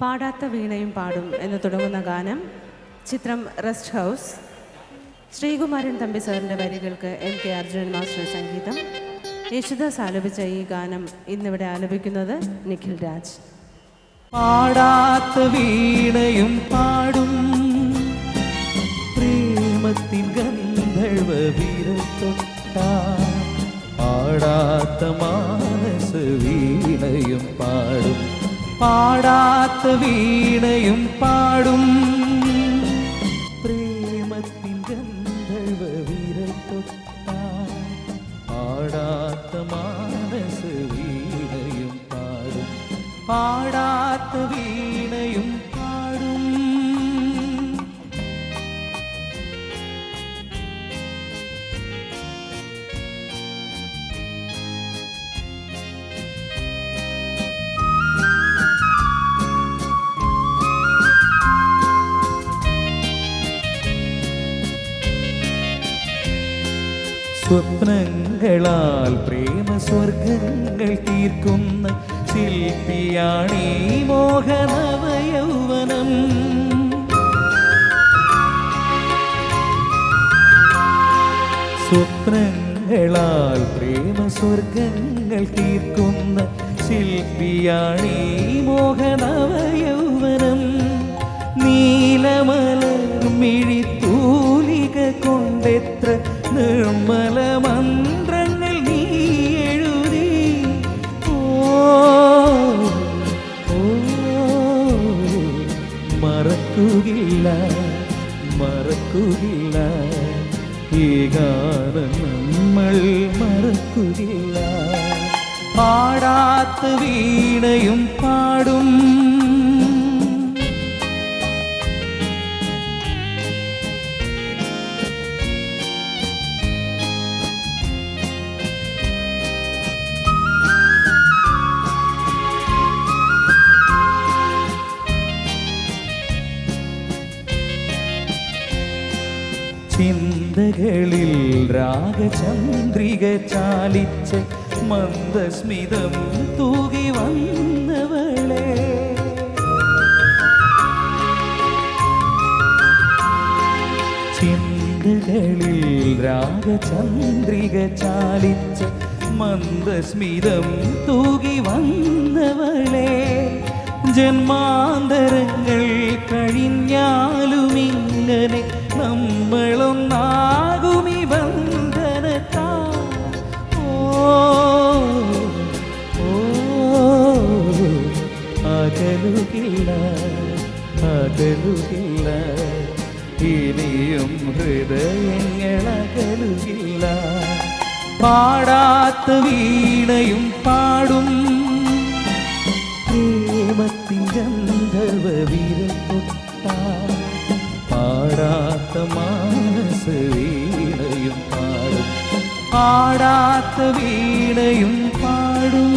പാടാത്ത വീണയും പാടും എന്ന് തുടങ്ങുന്ന ഗാനം ചിത്രം റെസ്റ്റ് ഹൗസ് ശ്രീകുമാരൻ തമ്പി സാറിന്റെ വരികൾക്ക് എം കെ അർജുനൻ മാസ്റ്റർ സംഗീതം. യേശുദാസ് ആലപിച്ച ഈ ഗാനം ഇന്നിവിടെ ആലപിക്കുന്നത് നിഖിൽ രാജ്. പാടാത്ത വീണയും പാടും. പ്രേമത്തിൻ ഗന്ധർവ പാടാത്ത മാനസ വീണയും പാടും. പാടാത്ത വീണയും പാടും. പ്രേമത്തിൻ ഗന്ധർവ വിരത്തൊട്ട പാടാത്ത മാനസ വീണയും പാടും. പാടാത്ത വീണയും സ്വപ്നങ്ങളാൽ പ്രേമ സ്വർഗങ്ങൾ തീർക്കുന്ന ശില്പിയാണീ മോഹനവയൗവനം. സ്വപ്നങ്ങളാൽ പ്രേമ സ്വർഗങ്ങൾ തീർക്കുന്ന ശില്പിയാണീ മോഹനവ മറക്കുകയില്ല മറക്കുകില്ല. ഈ ഗാനം നമ്മൾ മറക്കുകില്ല. പാടാത്ത വീണയും പാടും ചിന്തകളിൽ രാഗചന്ദ്രിക ചാലിച്ച് മന്ദസ്മിതം തൂകി വന്നവളെ. ചിന്തകളിൽ രാഗചന്ദ്രിക ചാലിച്ച് മന്ദസ്മിതം തൂകി വന്നവളെ. ജന്മാന്തരങ്ങൾ കഴിഞ്ഞാലും ഇങ്ങനെ അകലുകില്ല അകലുകില്ല ഇനിയും ഹൃദയങ്ങൾ അകലുകില്ല പാടാത്ത വീണയും പാടും. പ്രേമത്തിൻ ഗന്ധർവ വിരത്തൊട്ട പാടാത്ത മാനസ വീണയും പാടും. പാടാത്ത വീണയും പാടും.